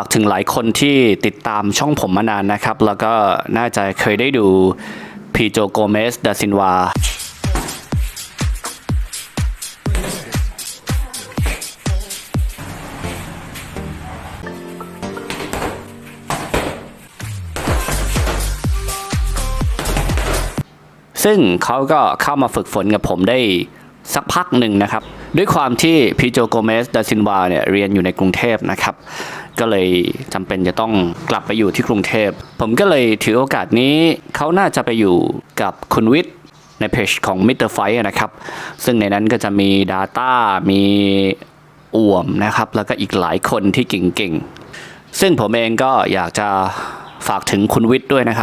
ากถึงหลายคนที่ติดตามช่องผมมานานนะครับ แล้วก็น่าจะเคยได้ดูพีโจโกเมสดาซินวาซึ่งเขาก็เข้ามาฝึกฝนกับผมได้ สักพักหนึ่งนะครับ ด้วยความที่พิโจโกเมสดาซินวาเนี่ยเรียนอยู่ในกรุงเทพนะครับ ก็เลยจำเป็นจะต้องกลับไปอยู่ที่กรุงเทพ ผมก็เลยถือโอกาสนี้เขาน่าจะไปอยู่กับคุณวิทย์ในเพจของ Mr. Fight นะครับ ซึ่งในนั้นก็จะมี Data มีอ่วมนะครับ แล้วก็อีกหลายคนที่เก่งๆ ซึ่งผมเองก็อยากจะฝากถึงคุณวิทย์ด้วยนะครับ